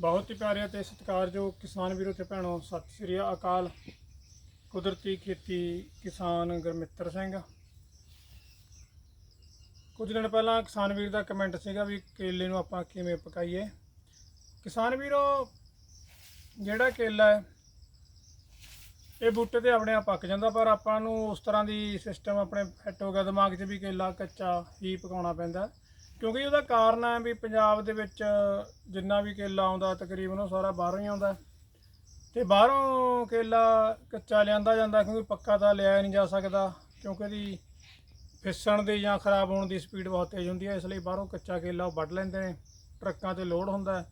ਬਹੁਤ ਹੀ ਪਿਆਰੇ ਅਤੇ ਸਤਿਕਾਰਯੋਗ ਕਿਸਾਨ ਵੀਰੋ ਤੇ ਭੈਣੋ, ਸਤਿ ਸ੍ਰੀ ਅਕਾਲ। ਕੁਦਰਤੀ ਖੇਤੀ ਕਿਸਾਨ ਗੁਰਮਿੱਤਰ ਸਿੰਘ। ਕੁਝ ਦਿਨ ਪਹਿਲਾਂ ਕਿਸਾਨ ਵੀਰ ਦਾ ਕਮੈਂਟ ਸੀਗਾ ਵੀ ਕੇਲੇ ਨੂੰ ਆਪਾਂ ਕਿਵੇਂ ਪਕਾਈਏ। ਕਿਸਾਨ ਵੀਰੋ, ਜਿਹੜਾ ਕੇਲਾ ਹੈ, ਇਹ ਬੂਟੇ ਤੇ ਆਪਣੇ ਆਪ ਪੱਕ ਜਾਂਦਾ, ਪਰ ਆਪਾਂ ਨੂੰ ਉਸ ਤਰ੍ਹਾਂ ਦੀ ਸਿਸਟਮ ਆਪਣੇ ਫਿੱਟ ਹੋ ਗਿਆ, ਦਿਮਾਗ 'ਚ ਵੀ ਕੇਲਾ ਕੱਚਾ ਹੀ ਪਕਾਉਣਾ ਪੈਂਦਾ। ਕਿਉਂਕਿ ਉਹਦਾ ਕਾਰਨ ਹੈ ਵੀ ਪੰਜਾਬ ਦੇ ਵਿੱਚ ਜਿੰਨਾ ਵੀ ਕੇਲਾ ਆਉਂਦਾ, ਤਕਰੀਬਨ ਉਹ ਸਾਰਾ ਬਾਹਰੋਂ ਹੀ ਆਉਂਦਾ। ਤੇ ਬਾਹਰੋਂ ਕੇਲਾ ਕੱਚਾ ਲਿਆਂਦਾ ਜਾਂਦਾ, ਕਿਉਂਕਿ ਪੱਕਾ ਤਾਂ ਲਿਆ ਨਹੀਂ ਜਾ ਸਕਦਾ, ਕਿਉਂਕਿ ਇਹਦੀ ਫਿਸਣ ਦੀ ਜਾਂ ਖਰਾਬ ਹੋਣ ਦੀ ਸਪੀਡ ਬਹੁਤ ਤੇਜ਼ ਹੁੰਦੀ ਹੈ, ਇਸ ਲਈ ਬਾਹਰੋਂ ਕੱਚਾ ਕੇਲਾ ਉਹ ਵੱਢ ਲੈਂਦੇ ਨੇ, ਟਰੱਕਾਂ ਤੇ ਲੋਡ ਹੁੰਦਾ ਹੈ।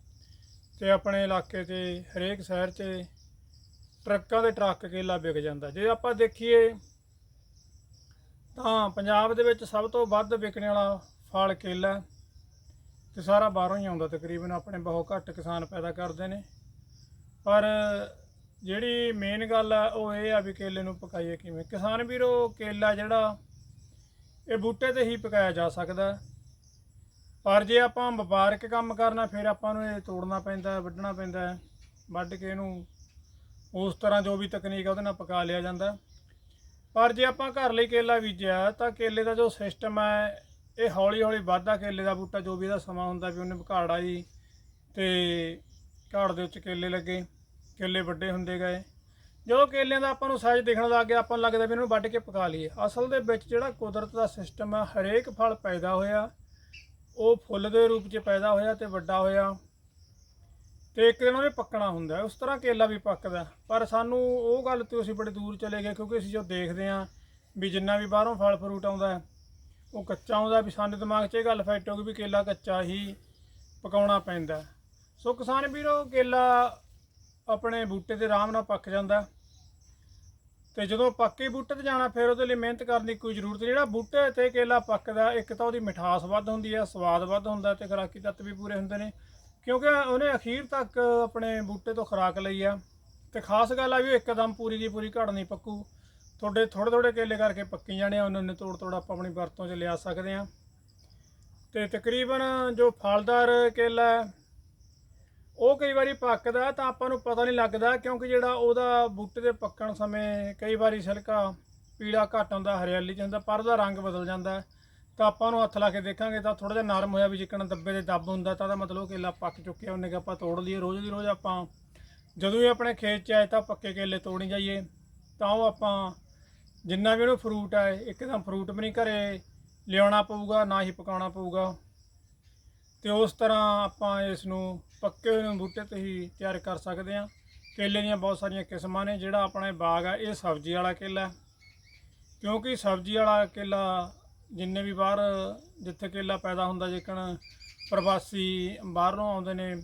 ਤੇ ਆਪਣੇ ਇਲਾਕੇ 'ਤੇ ਹਰੇਕ ਸ਼ਹਿਰ 'ਚ ਟਰੱਕਾਂ ਦੇ ਟਰੱਕ ਕੇਲਾ ਵਿਕ ਜਾਂਦਾ ਜੇ ਆਪਾਂ ਦੇਖੀਏ ਤਾਂ ਪੰਜਾਬ ਦੇ ਵਿੱਚ ਸਭ ਤੋਂ ਵੱਧ ਵਿਕਣ ਵਾਲਾ ਫਲ, ਕੇਲਾ ਤੇ ਸਾਰਾ ਬਾਹਰੋਂ ਹੀ ਆਉਂਦਾ ਤਕਰੀਬਨ। ਆਪਣੇ ਬਹੁਤ ਘੱਟ ਕਿਸਾਨ ਪੈਦਾ ਕਰਦੇ ਨੇ। ਪਰ ਜਿਹੜੀ ਮੇਨ ਗੱਲ ਆ, ਉਹ ਇਹ ਆ ਵੀ ਕੇਲੇ ਨੂੰ ਪਕਾਈਏ ਕਿਵੇਂ। ਕਿਸਾਨ ਵੀਰੋ, ਕੇਲਾ ਜਿਹੜਾ, ਇਹ ਬੂਟੇ ਤੇ ਹੀ ਪਕਾਇਆ ਜਾ ਸਕਦਾ। ਪਰ ਜੇ ਆਪਾਂ ਵਪਾਰਕ ਕੰਮ ਕਰਨਾ, ਫਿਰ ਆਪਾਂ ਨੂੰ ਇਹ ਤੋੜਨਾ ਪੈਂਦਾ, ਵੱਢਣਾ ਪੈਂਦਾ, ਵੱਢ ਕੇ ਇਹਨੂੰ ਉਸ ਤਰ੍ਹਾਂ ਜੋ ਵੀ ਤਕਨੀਕ ਆ, ਉਹਦੇ ਨਾਲ ਪਕਾ ਲਿਆ ਜਾਂਦਾ। ਪਰ ਜੇ ਆਪਾਂ ਘਰ ਲਈ ਕੇਲਾ ਬੀਜਿਆ, ਤਾਂ ਕੇਲੇ ਦਾ ਜੋ ਸਿਸਟਮ ਹੈ ਇਹ ਹੌਲੀ ਹੌਲੀ ਵੱਧਦਾ ਕੇਲੇ ਦਾ ਬੂਟਾ ਜੋ ਵੀ ਇਹਦਾ ਸਮਾਂ ਹੁੰਦਾ ਵੀ ਉਹਨੇ ਘਾੜ ਜੀ ਤੇ ਘਾੜ ਦੇ ਵਿੱਚ ਕੇਲੇ ਲੱਗੇ, ਕੇਲੇ ਵੱਡੇ ਹੁੰਦੇ ਗਏ। ਜਦੋਂ ਕੇਲਿਆਂ ਦਾ ਆਪਾਂ ਨੂੰ ਸਾਈਜ਼ ਦੇਖਣ ਲੱਗ ਗਿਆ, ਆਪਾਂ ਨੂੰ ਲੱਗਦਾ ਵੀ ਇਹਨੂੰ ਵੱਢ ਕੇ ਪਕਾ ਲਈਏ। ਅਸਲ ਦੇ ਵਿੱਚ ਜਿਹੜਾ ਕੁਦਰਤ ਦਾ ਸਿਸਟਮ ਹੈ ਹਰੇਕ ਫਲ ਪੈਦਾ ਹੋਇਆ, ਉਹ ਫੁੱਲ ਦੇ ਰੂਪ 'ਚ ਪੈਦਾ ਹੋਇਆ ਤੇ ਵੱਡਾ ਹੋਇਆ ਤੇ ਇੱਕ ਦਿਨ ਉਹਨੇ ਪੱਕਣਾ ਹੁੰਦਾ ਉਸ ਤਰ੍ਹਾਂ ਕੇਲਾ ਵੀ ਪੱਕਦਾ। ਪਰ ਸਾਨੂੰ ਉਹ ਗੱਲ ਤੋਂ ਅਸੀਂ ਬੜੇ ਦੂਰ ਚਲੇ ਗਏ ਕਿਉਂਕਿ ਅਸੀਂ ਜੋ ਦੇਖਦੇ ਹਾਂ ਵੀ ਜਿੰਨਾ ਵੀ ਬਾਹਰੋਂ ਫਲ ਫਰੂਟ ਆਉਂਦਾ ਉਹ ਕੱਚਾ ਆਉਂਦਾ ਵੀ ਸਾਡੇ ਦਿਮਾਗ 'ਚ ਇਹ ਗੱਲ ਫਿੱਟ ਹੋ ਗਈ ਵੀ ਕੇਲਾ ਕੱਚਾ ਹੀ ਪਕਾਉਣਾ ਪੈਂਦਾ। ਸੋ ਕਿਸਾਨ ਵੀਰੋ, ਕੇਲਾ ਆਪਣੇ ਬੂਟੇ ਤੇ ਆਰਾਮ ਨਾਲ ਪੱਕ ਜਾਂਦਾ। ਹੈ। ਤੇ ਜਦੋਂ ਪੱਕੇ ਬੂਟੇ ਤੇ ਜਾਣਾ, ਫਿਰ ਉਹਦੇ ਲਈ ਮਿਹਨਤ ਕਰਨ ਦੀ ਕੋਈ ਜ਼ਰੂਰਤ ਨਹੀਂ। ਜਿਹੜਾ ਬੂਟੇ ਤੇ ਕੇਲਾ ਪੱਕਦਾ, ਇੱਕ ਤਾਂ ਉਹਦੀ ਮਿਠਾਸ ਵੱਧ ਹੁੰਦੀ ਹੈ, ਸਵਾਦ ਵੱਧ ਹੁੰਦਾ ਤੇ ਖੁਰਾਕੀ ਤੱਤ ਵੀ ਪੂਰੇ ਹੁੰਦੇ ਨੇ। ਕਿਉਂਕਿ ਉਹਨੇ ਅਖੀਰ ਤੱਕ ਆਪਣੇ ਬੂਟੇ ਤੋਂ ਖੁਰਾਕ ਲਈ ਆ। ਤੇ ਖਾਸ ਗੱਲ ਆ ਵੀ ਉਹ ਇੱਕਦਮ ਪੂਰੀ ਦੀ ਪੂਰੀ ਘੜ ਨਹੀਂ ਪੱਕੂ। ਤੁਹਾਡੇ ਥੋੜੇ ਥੋੜੇ ਕੇਲੇ ਕਰਕੇ ਪੱਕੀ ਜਾਣੇ ਆ, ਉਹਨਾਂ ਨੇ ਤੋੜ ਤੋੜ ਆਪਾਂ ਆਪਣੀ ਵਰਤੋਂ 'ਚ ਲਿਆ ਸਕਦੇ ਆ। ਤੇ ਤਕਰੀਬਨ ਜੋ ਫਲਦਾਰ ਕੇਲਾ ਉਹ ਕਈ ਵਾਰੀ ਪੱਕਦਾ ਤਾਂ ਆਪਾਂ ਨੂੰ ਪਤਾ ਨਹੀਂ ਲੱਗਦਾ ਕਿਉਂਕਿ ਜਿਹੜਾ ਉਹਦਾ ਬੂਟੇ ਦੇ ਪੱਕਣ ਸਮੇਂ ਕਈ ਵਾਰੀ ਸਿਲਕਾ ਪੀਲਾ ਘੱਟ ਹੁੰਦਾ ਹਰਿਆਲੀ 'ਚ ਹੁੰਦਾ, ਪਰ ਉਹਦਾ ਰੰਗ ਬਦਲ ਜਾਂਦਾ ਤਾਂ ਆਪਾਂ ਨੂੰ ਹੱਥ ਲਾ ਕੇ ਦੇਖਾਂਗੇ ਤਾਂ ਥੋੜਾ ਜਿਹਾ ਨਰਮ ਹੋਇਆ ਵੀ ਜਿੱਕਣ ਦੱਬੇ ਦੇ ਦੱਬ ਹੁੰਦਾ, ਤਾਂ ਉਹਦਾ ਮਤਲਬ ਉਹ ਕੇਲਾ ਪੱਕ ਚੁੱਕਿਆ, ਉਹਨੇ ਕਿ ਆਪਾਂ ਤੋੜ ਲਈਏ, ਰੋਜ਼ ਦੀ ਰੋਜ਼ ਆਪਾਂ ਜਦੋਂ ਵੀ ਆਪਣੇ ਖੇਤ 'ਚ ਆਏ ਤਾਂ ਪੱਕੇ ਕੇਲੇ ਤੋੜੀ ਜਾਈਏ, ਤਾਂ ਉਹ ਆਪਾਂ ਜਿੰਨਾ ਵੀ ਉਹਨੂੰ ਫਰੂਟ ਹੈ ਇੱਕਦਮ ਫਰੂਟ ਵੀ ਨਹੀਂ ਘਰੇ ਲਿਆਉਣਾ ਪਊਗਾ, ਨਾ ਹੀ ਪਕਾਉਣਾ ਪਊਗਾ। ਤੇ ਉਸ ਤਰ੍ਹਾਂ ਆਪਾਂ ਇਸ ਨੂੰ ਪੱਕੇ ਹੋਏ ਬੂਟੇ ਤੇ ਹੀ ਤਿਆਰ ਕਰ ਸਕਦੇ ਹਾਂ। ਕੇਲੇ ਦੀਆਂ ਬਹੁਤ ਸਾਰੀਆਂ ਕਿਸਮਾਂ ਨੇ, ਜਿਹੜਾ ਆਪਣਾ ਇਹ ਬਾਗ ਆ, ਇਹ ਸਬਜ਼ੀ ਵਾਲਾ ਕੇਲਾ ਕਿਉਂਕਿ ਸਬਜ਼ੀ ਵਾਲਾ ਕੇਲਾ ਜਿੰਨੇ ਵੀ ਬਾਹਰ, ਜਿੱਥੇ ਕੇਲਾ ਪੈਦਾ ਹੁੰਦਾ ਜੇਕਣ ਪ੍ਰਵਾਸੀ ਬਾਹਰੋਂ ਆਉਂਦੇ ਨੇ,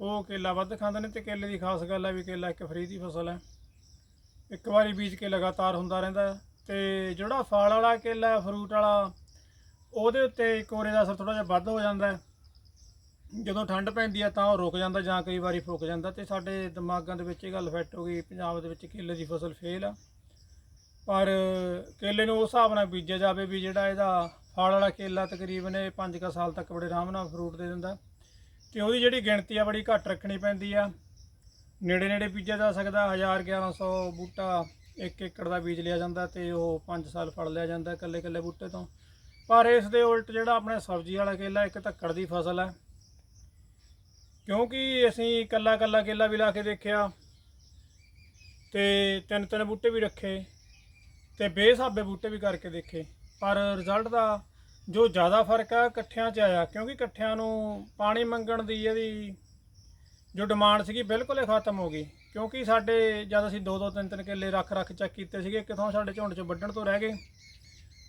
ਉਹ ਕੇਲਾ ਵੱਧ ਖਾਂਦੇ ਨੇ ਤੇ ਕੇਲੇ ਦੀ ਖਾਸ ਗੱਲ ਹੈ ਵੀ ਕੇਲਾ ਇੱਕ ਫਰੀ ਦੀ ਫਸਲ ਹੈ। ਇੱਕ ਵਾਰੀ ਬੀਜ ਕੇ ਲਗਾਤਾਰ ਹੁੰਦਾ ਰਹਿੰਦਾ ਹੈ। ਤੇ ਜਿਹੜਾ ਫਲ ਵਾਲਾ ਕੇਲਾ ਫਰੂਟ ਵਾਲਾ, ਉਹਦੇ ਉੱਤੇ ਕੋਰੇ ਦਾ ਅਸਰ ਥੋੜਾ ਜਿਹਾ ਵੱਧ ਹੋ ਜਾਂਦਾ ਜਦੋਂ ਠੰਡ ਪੈਂਦੀ ਆ ਤਾਂ ਉਹ ਰੁਕ ਜਾਂਦਾ ਜਾਂ ਕਈ ਵਾਰੀ ਫੁੱਕ ਜਾਂਦਾ। ਤੇ ਸਾਡੇ ਦਿਮਾਗਾਂ ਦੇ ਵਿੱਚ ਇਹ ਗੱਲ ਫਿੱਟ ਹੋ ਗਈ, ਪੰਜਾਬ ਦੇ ਵਿੱਚ ਕੇਲੇ ਦੀ ਫਸਲ ਫੇਲ ਆ। ਪਰ ਕੇਲੇ ਨੂੰ ਉਸ ਹਿਸਾਬ ਨਾਲ ਬੀਜਿਆ ਜਾਵੇ ਵੀ ਜਿਹੜਾ ਇਹਦਾ ਫਲ ਵਾਲਾ ਕੇਲਾ ਤਕਰੀਬਨ ਇਹ 5 ਸਾਲ ਤੱਕ ਬੜੇ ਆਰਾਮ ਨਾਲ ਫਰੂਟ ਦੇ ਦਿੰਦਾ ਤੇ ਉਹਦੀ ਜਿਹੜੀ ਗਿਣਤੀ ਆ, ਬੜੀ ਘੱਟ ਰੱਖਣੀ ਪੈਂਦੀ ਆ। ਨੇੜੇ ਨੇੜੇ ਬੀਜਿਆ ਜਾ ਸਕਦਾ 1000 1100 ਬੂਟਾ 1 ਏਕੜ ਦਾ ਬੀਜ ਲਿਆ ਜਾਂਦਾ ਤੇ ਉਹ 5 ਸਾਲ ਫੜ ਲਿਆ ਜਾਂਦਾ ਇਕੱਲੇ ਇਕੱਲੇ ਬੂਟੇ ਤੋਂ। ਪਰ ਇਸ ਦੇ ਉਲਟ ਜਿਹੜਾ ਆਪਣੇ ਸਬਜ਼ੀ ਵਾਲਾ ਕੇਲਾ ਇੱਕ ਧੱਕੜ ਦੀ ਫਸਲ ਹੈ। ਕਿਉਂਕਿ ਅਸੀਂ ਇਕੱਲਾ ਇਕੱਲਾ ਕੇਲਾ ਵੀ ਲਾ ਕੇ ਦੇਖਿਆ ਤੇ ਤਿੰਨ ਤਿੰਨ ਬੂਟੇ ਵੀ ਰੱਖੇ ਤੇ ਬੇਸਾਬੇ ਬੂਟੇ ਵੀ ਕਰਕੇ ਦੇਖੇ। ਪਰ ਰਿਜ਼ਲਟ ਦਾ ਜੋ ਜ਼ਿਆਦਾ ਫ਼ਰਕ ਆ, ਇਕੱਠਿਆਂ 'ਚ ਆਇਆ ਕਿਉਂਕਿ ਇਕੱਠਿਆਂ ਨੂੰ ਪਾਣੀ ਮੰਗਣ ਦੀ ਇਹਦੀ ਜੋ ਡਿਮਾਂਡ ਸੀਗੀ ਬਿਲਕੁਲ ਹੀ ਖਤਮ ਹੋ ਗਈ। ਕਿਉਂਕਿ ਸਾਡੇ ਜਦ ਅਸੀਂ ਦੋ ਦੋ ਤਿੰਨ ਤਿੰਨ ਕਿੱਲੇ ਰੱਖ ਰੱਖ ਚੈੱਕ ਕੀਤੇ ਸੀਗੇ, ਕਿਥੋਂ ਸਾਡੇ ਝੁੰਡ 'ਚ ਵੱਢਣ ਤੋਂ ਰਹਿ ਗਏ।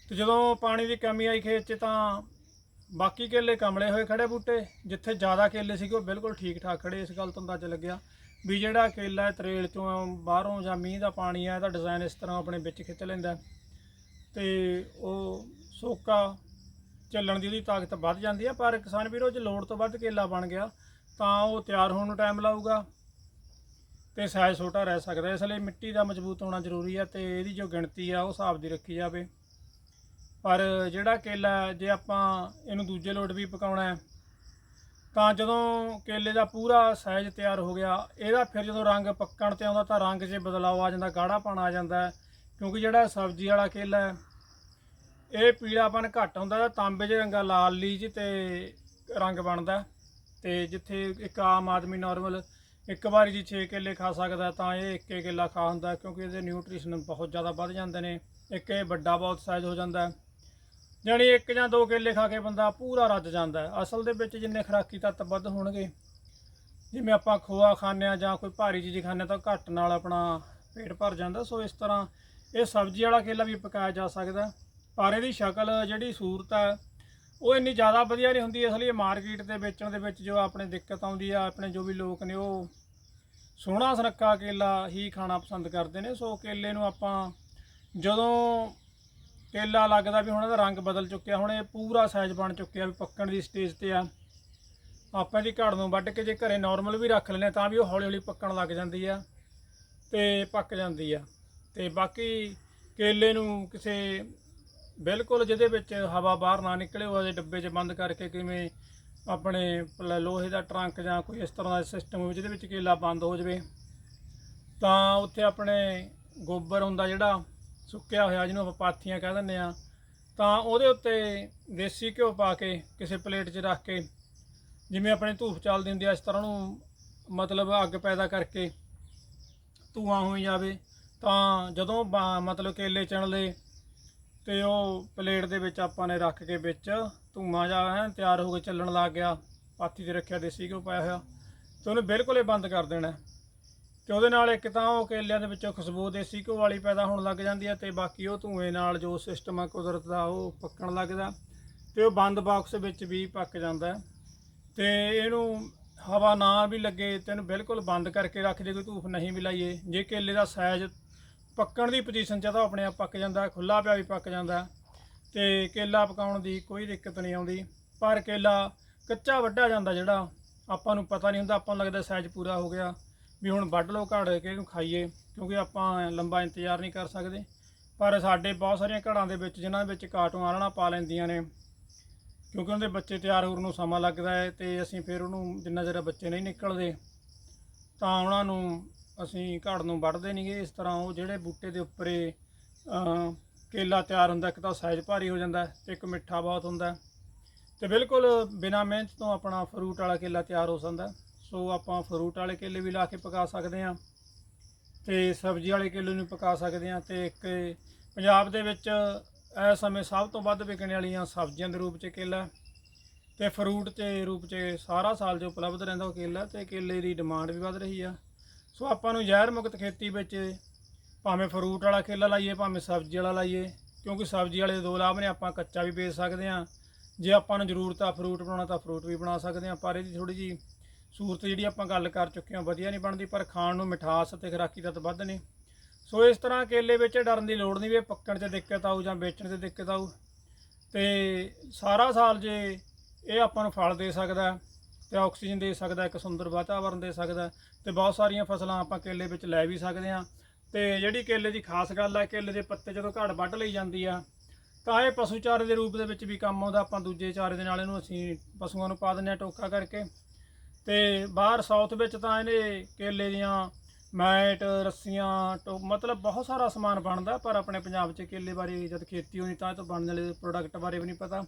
ਤੇ ਜਦੋਂ ਪਾਣੀ ਦੀ ਕਮੀ ਆਈ ਖੇਤ 'ਚ ਤਾਂ ਬਾਕੀ ਕੇਲੇ ਕਮਲੇ ਹੋਏ ਖੜੇ ਬੂਟੇ। ਜਿੱਥੇ ਜ਼ਿਆਦਾ ਕੇਲੇ ਸੀਗੇ, ਉਹ ਬਿਲਕੁਲ ਠੀਕ ਠਾਕ ਖੜੇ ਇਸ ਗੱਲ ਤੋਂ ਅੰਦਾਜ਼ਾ ਲੱਗਿਆ ਵੀ ਜਿਹੜਾ ਕੇਲਾ ਹੈ ਤਰੇਲ ਚੋਂ ਬਾਹਰੋਂ ਜਾਂ ਮੀਂਹ ਦਾ ਪਾਣੀ ਆ ਇਹਦਾ ਡਿਜ਼ਾਈਨ ਇਸ ਤਰ੍ਹਾਂ ਆਪਣੇ ਵਿੱਚ ਖਿੱਚ ਲੈਂਦਾ। ਤੇ ਉਹ ਸੋਕਾ ਚੱਲਣ ਦੀ ਉਹਦੀ ਤਾਕਤ ਵੱਧ ਜਾਂਦੀ ਆ, ਪਰ ਕਿਸਾਨ ਵੀਰੋ, ਜੇ ਲੋੜ ਤੋਂ ਵੱਧ ਕੇਲਾ ਬਣ ਗਿਆ ਤਾਂ ਉਹ ਤਿਆਰ ਹੋਣ ਨੂੰ ਟਾਈਮ ਲਾਊਗਾ ਤੇ ਸਾਈਜ਼ ਛੋਟਾ ਰਹਿ ਸਕਦਾ, ਇਸ ਲਈ ਮਿੱਟੀ ਦਾ ਮਜ਼ਬੂਤ ਹੋਣਾ ਜ਼ਰੂਰੀ ਹੈ ਤੇ ਇਹਦੀ ਜੋ ਗਿਣਤੀ ਆ ਉਹ ਹਿਸਾਬ ਦੀ ਰੱਖੀ ਜਾਵੇ। ਪਰ ਜਿਹੜਾ ਕੇਲਾ ਜੇ ਆਪਾਂ ਇਹਨੂੰ ਦੂਜੇ ਲੋਟ ਵੀ ਪਕਾਉਣਾ ਤਾਂ ਜਦੋਂ ਕੇਲੇ ਦਾ ਪੂਰਾ ਸਾਈਜ਼ ਤਿਆਰ ਹੋ ਗਿਆ, ਇਹਦਾ ਫਿਰ ਜਦੋਂ ਰੰਗ ਪੱਕਣ ਤੇ ਆਉਂਦਾ ਤਾਂ ਰੰਗ 'ਚ ਬਦਲਾਅ ਆ ਜਾਂਦਾ ਗਾੜਾਪਣ ਆ ਜਾਂਦਾ ਕਿਉਂਕਿ ਜਿਹੜਾ ਸਬਜ਼ੀ ਵਾਲਾ ਕੇਲਾ ਹੈ, ਇਹ ਪੀਲਾਪਨ ਘੱਟ ਹੁੰਦਾ ਤਾਂ ਤਾਂਬੇ 'ਚ ਰੰਗਾ, ਲਾਲ ਲੀਜ ਤੇ ਰੰਗ ਬਣਦਾ ਤੇ ਜਿੱਥੇ ਇੱਕ ਆਮ ਆਦਮੀ ਨਾਰਮਲ ਇੱਕ ਵਾਰੀ ਜੀ 6 ਕੇਲੇ ਖਾ ਸਕਦਾ ਤਾਂ ਇਹ ਇੱਕ ਇੱਕ ਕੇਲਾ ਖਾ ਹੁੰਦਾ ਕਿਉਂਕਿ ਇਹਦੇ ਨਿਊਟ੍ਰੀਸ਼ਨ ਬਹੁਤ ਜ਼ਿਆਦਾ ਵੱਧ ਜਾਂਦੇ ਨੇ, ਇੱਕ ਇਹ ਵੱਡਾ ਬਹੁਤ ਸਾਈਜ਼ ਹੋ ਜਾਂਦਾ ਹੈ। ਜਾਣੀ ਇੱਕ ਜਾਂ ਦੋ ਕੇਲੇ ਖਾ ਕੇ ਬੰਦਾ ਪੂਰਾ ਰੱਜ ਜਾਂਦਾ ਅਸਲ ਦੇ ਵਿੱਚ ਜਿੰਨੇ ਖੁਰਾਕੀ ਤੱਤ ਵੱਧ ਹੋਣਗੇ, ਜਿਵੇਂ ਆਪਾਂ ਖੋਆ ਖਾਂਦੇ ਹਾਂ ਜਾਂ ਕੋਈ ਭਾਰੀ ਚੀਜ਼ ਖਾਂਦੇ ਹਾਂ ਤਾਂ ਘੱਟ ਨਾਲ ਆਪਣਾ ਪੇਟ ਭਰ ਜਾਂਦਾ। ਸੋ ਇਸ ਤਰ੍ਹਾਂ ਇਹ ਸਬਜ਼ੀ ਵਾਲਾ ਕੇਲਾ ਵੀ ਪਕਾਇਆ ਜਾ ਸਕਦਾ ਪਰ ਇਹਦੀ ਸ਼ਕਲ ਜਿਹੜੀ ਸੂਰਤ ਹੈ ਉਹ ਇੰਨੀ ਜ਼ਿਆਦਾ ਵਧੀਆ ਨਹੀਂ ਹੁੰਦੀ, ਇਸ ਲਈ ਮਾਰਕੀਟ ਦੇ ਵੇਚਣ ਦੇ ਵਿੱਚ ਜੋ ਆਪਣੇ ਦਿੱਕਤ ਆਉਂਦੀ ਆ, ਆਪਣੇ ਜੋ ਵੀ ਲੋਕ ਨੇ ਉਹ ਸੋਹਣਾ ਸੁਨੱਖਾ ਕੇਲਾ ਹੀ ਖਾਣਾ ਪਸੰਦ ਕਰਦੇ ਨੇ। ਸੋ ਕੇਲੇ ਨੂੰ ਆਪਾਂ ਜਦੋਂ ਕੇਲਾ ਲੱਗਦਾ ਵੀ ਹੁਣ ਇਹਦਾ ਰੰਗ ਬਦਲ ਚੁੱਕਿਆ, ਹੁਣ ਇਹ ਪੂਰਾ ਸਾਈਜ਼ ਬਣ ਚੁੱਕਿਆ ਵੀ ਪੱਕਣ ਦੀ ਸਟੇਜ ਤੇ ਆ, ਆਪਾਂ ਦੀ ਘੜ ਨੂੰ ਵੱਢ ਕੇ ਜੇ ਘਰੇ ਨਾਰਮਲ ਵੀ ਰੱਖ ਲੈਂਦੇ ਹਾਂ ਤਾਂ ਵੀ ਉਹ ਹੌਲੀ ਹੌਲੀ ਪੱਕਣ ਲੱਗ ਜਾਂਦੀ ਆ ਤੇ ਪੱਕ ਜਾਂਦੀ ਆ। ਤੇ ਬਾਕੀ ਕੇਲੇ ਨੂੰ ਕਿਸੇ ਬਿਲਕੁਲ ਜਿਹਦੇ ਵਿੱਚ ਹਵਾ ਬਾਹਰ ਨਾ ਨਿਕਲੇ ਉਹਦੇ ਡੱਬੇ 'ਚ ਬੰਦ ਕਰਕੇ ਕਿਵੇਂ ਆਪਣੇ ਲ- ਲੋਹੇ ਦਾ ਟਰੰਕ ਜਾਂ ਕੋਈ ਇਸ ਤਰ੍ਹਾਂ ਦਾ ਸਿਸਟਮ ਹੋਵੇ, ਜਿਹਦੇ ਵਿੱਚ ਕੇਲਾ ਬੰਦ ਹੋ ਜਾਵੇ। ਤਾਂ ਉੱਥੇ ਆਪਣੇ ਗੋਬਰ ਹੁੰਦਾ ਜਿਹੜਾ ਸੁੱਕਿਆ ਹੋਇਆ, ਜਿਹਨੂੰ ਆਪਾਂ ਪਾਥੀਆਂ ਕਹਿ ਦਿੰਦੇ ਆ ਤਾਂ ਉਹਦੇ ਉੱਤੇ ਦੇਸੀ ਘਿਓ ਪਾ ਕੇ ਕਿਸੇ ਪਲੇਟ 'ਚ ਰੱਖ ਕੇ, ਜਿਵੇਂ ਆਪਣੇ ਧੂਫ ਚੱਲਦੀ ਹੁੰਦੀ ਆ, ਇਸ ਤਰ੍ਹਾਂ ਨੂੰ ਮਤਲਬ ਅੱਗ ਪੈਦਾ ਕਰਕੇ ਧੂਆਂ ਹੋਈ ਜਾਵੇ। ਤਾਂ ਜਦੋਂ ਬਾ- ਮਤਲਬ ਕੇਲੇ ਚਣ ਲਏ ਤੇ ਉਹ ਪਲੇਟ ਦੇ ਵਿੱਚ ਆਪਾਂ ਨੇ ਰੱਖ ਕੇ ਵਿੱਚ ਧੂਆਂ ਜਾ ਹੈ, ਤਿਆਰ ਹੋ ਕੇ ਚੱਲਣ ਲੱਗ ਗਿਆ। ਪਾਤੀ ਤੇ ਰੱਖਿਆ ਦੇਸੀ ਘਿਓ ਪਾਇਆ ਹੋਇਆ। ਤੇ ਉਹਨੇ ਬਿਲਕੁਲ ਹੀ ਬੰਦ ਕਰ ਦੇਣਾ। ਤੇ ਉਹਦੇ ਨਾਲ ਇੱਕ ਤਾਂ ਉਹ ਕੇਲਿਆਂ ਦੇ ਵਿੱਚੋਂ ਖੁਸ਼ਬੂ ਦੇਸੀ ਘਿਓ ਵਾਲੀ ਪੈਦਾ ਹੋਣ ਲੱਗ ਜਾਂਦੀ ਹੈ ਤੇ ਬਾਕੀ ਉਹ ਧੂਏ ਨਾਲ ਜੋ ਸਿਸਟਮ ਆ ਕੁਦਰਤ ਦਾ ਉਹ ਪੱਕਣ ਲੱਗਦਾ। ਤੇ ਉਹ ਬੰਦ ਬਾਕਸ ਵਿੱਚ ਵੀ ਪੱਕ ਜਾਂਦਾ ਹੈ। ਤੇ ਇਹਨੂੰ ਹਵਾ ਨਾ ਵੀ ਲੱਗੇ ਤੇ ਇਹਨੂੰ ਬਿਲਕੁਲ ਬੰਦ ਕਰਕੇ ਰੱਖ ਦੇ ਕੋਈ ਧੂਫ ਨਹੀਂ ਮਿਲਾਈਏ ਜੇ ਕੇਲੇ ਦਾ ਸਾਈਜ਼ ਪੱਕਣ ਦੀ ਪੋਜੀਸ਼ਨ 'ਚ ਤਾਂ ਉਹ ਆਪਣੇ ਆਪ ਪੱਕ ਜਾਂਦਾ ਖੁੱਲਾ ਪਿਆ ਵੀ ਪੱਕ ਜਾਂਦਾ। ਤੇ ਕੇਲਾ ਪਕਾਉਣ ਦੀ ਕੋਈ ਦਿੱਕਤ ਨਹੀਂ ਆਉਂਦੀ। ਪਰ ਕੇਲਾ ਕੱਚਾ ਵੱਢਿਆ ਜਾਂਦਾ ਜਿਹੜਾ, ਆਪਾਂ ਨੂੰ ਪਤਾ ਨਹੀਂ ਹੁੰਦਾ, ਆਪਾਂ ਨੂੰ ਲੱਗਦਾ ਸਾਈਜ਼ ਪੂਰਾ ਹੋ ਗਿਆ। ਵੀ ਹੁਣ ਵੱਢ ਲਓ ਘੜ ਕੇ ਇਹਨੂੰ ਖਾਈਏ, ਕਿਉਂਕਿ ਆਪਾਂ ਲੰਬਾ ਇੰਤਜ਼ਾਰ ਨਹੀਂ ਕਰ ਸਕਦੇ। ਪਰ ਸਾਡੇ ਬਹੁਤ ਸਾਰੀਆਂ ਘੜਾਂ ਦੇ ਵਿੱਚ, ਜਿਨ੍ਹਾਂ ਦੇ ਵਿੱਚ ਕਾਰਟੂਨ ਆਲਣਾ ਪਾ ਲੈਂਦੀਆਂ ਨੇ, ਕਿਉਂਕਿ ਉਹਦੇ ਬੱਚੇ ਤਿਆਰ ਹੋਣ ਨੂੰ ਸਮਾਂ ਲੱਗਦਾ ਹੈ ਤੇ ਅਸੀਂ ਫਿਰ ਉਹਨੂੰ ਜਿੰਨਾ ਚਿਰ ਬੱਚੇ ਨਹੀਂ ਨਿਕਲਦੇ, ਤਾਂ ਉਹਨਾਂ ਨੂੰ ਅਸੀਂ ਘੜ ਨੂੰ ਵੱਢਦੇ ਨਹੀਂਗੇ ਇਸ ਤਰ੍ਹਾਂ ਉਹ ਜਿਹੜੇ ਬੂਟੇ ਦੇ ਉੱਪਰੇ ਕੇਲਾ ਤਿਆਰ ਹੁੰਦਾ, ਇੱਕ ਤਾਂ ਸਾਈਜ਼ ਭਾਰੀ ਹੋ ਜਾਂਦਾ ਹੈ ਤੇ ਇੱਕ ਮਿੱਠਾ ਬਹੁਤ ਹੁੰਦਾ ਹੈ। ਤੇ ਬਿਲਕੁਲ ਬਿਨਾ ਮਿਹਨਤ ਤੋਂ ਆਪਣਾ ਫਰੂਟ ਵਾਲਾ ਕੇਲਾ ਤਿਆਰ ਹੋ ਜਾਂਦਾ ਸੋ ਆਪਾਂ ਫਰੂਟ ਵਾਲੇ ਕੇਲੇ ਵੀ ਲਾ ਕੇ ਪਕਾ ਸਕਦੇ ਹਾਂ ਤੇ ਸਬਜ਼ੀ ਵਾਲੇ ਕੇਲੇ ਨੂੰ ਪਕਾ ਸਕਦੇ ਹਾਂ ਤੇ ਇੱਕ ਪੰਜਾਬ ਦੇ ਵਿੱਚ ਇਸ ਸਮੇਂ ਸਭ ਤੋਂ ਵੱਧ ਵਿਕਣ ਵਾਲੀਆਂ ਸਬਜ਼ੀਆਂ ਦੇ ਰੂਪ 'ਚ ਕੇਲਾ ਤੇ ਫਰੂਟ ਦੇ ਰੂਪ 'ਚ ਸਾਰਾ ਸਾਲ ਜੋ ਉਪਲਬਧ ਰਹਿੰਦਾ ਉਹ ਕੇਲਾ ਤੇ ਕੇਲੇ ਦੀ ਡਿਮਾਂਡ ਵੀ ਵੱਧ ਰਹੀ ਆ ਸੋ ਆਪਾਂ ਨੂੰ ਜ਼ਹਿਰ ਮੁਕਤ ਖੇਤੀ ਵਿੱਚ ਭਾਵੇਂ ਫਰੂਟ ਵਾਲਾ ਕੇਲਾ ਲਾਈਏ, ਭਾਵੇਂ ਸਬਜ਼ੀ ਵਾਲਾ ਲਾਈਏ, ਕਿਉਂਕਿ ਸਬਜ਼ੀ ਵਾਲੇ ਦੋ ਲਾਭ ਨੇ, ਆਪਾਂ ਕੱਚਾ ਵੀ ਵੇਚ ਸਕਦੇ ਹਾਂ। ਜੇ ਆਪਾਂ ਨੂੰ ਜ਼ਰੂਰਤ ਆ ਫਰੂਟ ਬਣਾਉਣਾ ਤਾਂ ਫਰੂਟ ਵੀ ਬਣਾ ਸਕਦੇ ਹਾਂ, ਪਰ ਇਹਦੀ ਥੋੜੀ ਜੀ ਸੂਰਤ ਜਿਹੜੀ ਆਪਾਂ ਗੱਲ ਕਰ ਚੁੱਕੇ ਹਾਂ, ਵਧੀਆ ਨਹੀਂ ਬਣਦੀ, ਪਰ ਖਾਣ ਨੂੰ ਮਿਠਾਸ ਅਤੇ ਖੁਰਾਕੀ ਤੱਤ ਵੱਧ ਨੇ। ਸੋ ਇਸ ਤਰ੍ਹਾਂ ਕੇਲੇ ਵਿੱਚ ਡਰਨ ਦੀ ਲੋੜ ਨਹੀਂ ਵੀ ਇਹ ਪੱਕਣ 'ਚ ਦਿੱਕਤ ਆਊ ਜਾਂ ਵੇਚਣ 'ਚ ਦਿੱਕਤ ਆਊ। ਤੇ ਸਾਰਾ ਸਾਲ ਜੇ ਇਹ ਆਪਾਂ ਨੂੰ ਫਲ ਦੇ ਸਕਦਾ ਤੇ ਆਕਸੀਜਨ ਦੇ ਸਕਦਾ, ਇੱਕ ਸੁੰਦਰ ਵਾਤਾਵਰਣ ਦੇ ਸਕਦਾ ਹੈ ਤੇ ਬਹੁਤ ਸਾਰੀਆਂ ਫਸਲਾਂ ਆਪਾਂ ਕੇਲੇ ਵਿੱਚ ਲੈ ਵੀ ਸਕਦੇ ਹਾਂ। ਤੇ ਜਿਹੜੀ ਕੇਲੇ ਦੀ ਖਾਸ ਗੱਲ ਹੈ ਕੇਲੇ ਦੇ ਪੱਤੇ ਜਦੋਂ ਘੜ ਵੱਢ ਲਈ ਜਾਂਦੀ ਆ, ਤਾਂ ਇਹ ਪਸ਼ੂ ਚਾਰੇ ਦੇ ਰੂਪ ਦੇ ਵਿੱਚ ਵੀ ਕੰਮ ਆਉਂਦਾ। ਆਪਾਂ ਦੂਜੇ ਚਾਰੇ ਦੇ ਨਾਲ ਇਹਨੂੰ ਅਸੀਂ ਪਸ਼ੂਆਂ ਨੂੰ ਪਾ ਦਿੰਦੇ ਹਾਂ ਟੋਕਾ ਕਰਕੇ। ਤੇ ਬਾਹਰ ਸਾਊਥ ਵਿੱਚ ਤਾਂ ਇਹਨੇ ਕੇਲੇ ਦੀਆਂ ਮੈਟ, ਰੱਸੀਆਂ, ਟੋ, ਮਤਲਬ ਬਹੁਤ ਸਾਰਾ ਸਮਾਨ ਬਣਦਾ, ਪਰ ਆਪਣੇ ਪੰਜਾਬ 'ਚ ਕੇਲੇ ਬਾਰੇ ਜਦ ਖੇਤੀ ਹੋਣੀ ਤਾਂ ਇਹ ਤੋਂ ਬਣਨ ਵਾਲੇ ਪ੍ਰੋਡਕਟ ਬਾਰੇ ਵੀ ਨਹੀਂ ਪਤਾ।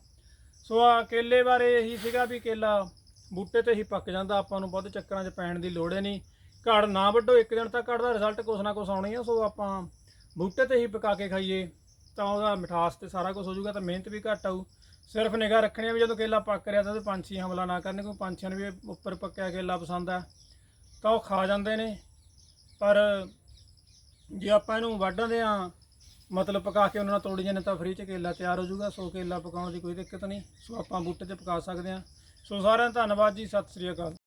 ਸੋ ਆ ਕੇਲੇ ਬਾਰੇ ਇਹੀ ਸੀਗਾ ਵੀ ਕੇਲਾ ਬੂਟੇ ਤੇ ਹੀ ਪੱਕ ਜਾਂਦਾ, ਆਪਾਂ ਨੂੰ ਵੱਧ ਚੱਕਰਾਂ 'ਚ ਪੈਣ ਦੀ ਲੋੜ ਹੀ ਨਹੀਂ। ਘੜ ਨਾ ਵੱਢੋ, ਇੱਕ ਦਿਨ ਤਾਂ ਘੜ ਦਾ ਰਿਜ਼ਲਟ ਕੁਛ ਨਾ ਕੁਛ ਆਉਣੀ ਆ, ਸੋ ਆਪਾਂ ਬੂਟੇ ਤੇ ਹੀ ਪਕਾ ਕੇ ਖਾਈਏ। ਤਾਂ ਉਹਦਾ ਮਿਠਾਸ ਤੇ ਸਾਰਾ ਕੁਝ ਹੋ ਜਾਊਗਾ, ਤਾਂ ਮਿਹਨਤ ਵੀ ਘੱਟ ਆਊ। ਸਿਰਫ ਨਿਗਾਹ ਰੱਖਣੀ ਆ ਵੀ ਜਦੋਂ ਕੇਲਾ ਪੱਕ ਰਿਹਾ ਤਾਂ ਉਹਦੇ ਪੰਛੀ ਹਮਲਾ ਨਾ ਕਰਨ, ਕਿਉਂਕਿ ਪੰਛੀਆਂ ਨੂੰ ਵੀ ਉੱਪਰ ਪੱਕਿਆ ਕੇਲਾ ਪਸੰਦ ਆ। ਤਾਂ ਉਹ ਖਾ ਜਾਂਦੇ ਨੇ। ਪਰ ਜੇ ਆਪਾਂ ਇਹਨੂੰ ਵੱਢਦੇ ਆ ਮਤਲਬ ਪਕਾ ਕੇ ਉਹਨਾਂ ਨਾਲ ਤੋੜੀ ਜਾਂਦੇ ਤਾਂ ਫਰੀ ਚ ਕੇਲਾ ਤਿਆਰ ਹੋ ਜਾਊਗਾ, ਸੋ ਕੇਲਾ ਪਕਾਉਣ ਦੀ ਕੋਈ ਦਿੱਕਤ ਨਹੀਂ। ਸੋ ਆਪਾਂ ਬੂਟੇ ਤੇ ਪਕਾ ਸਕਦੇ ਆ ਸੋ ਸਾਰਿਆਂ ਦਾ ਧੰਨਵਾਦ ਜੀ ਸਤਿ ਸ੍ਰੀ ਅਕਾਲ।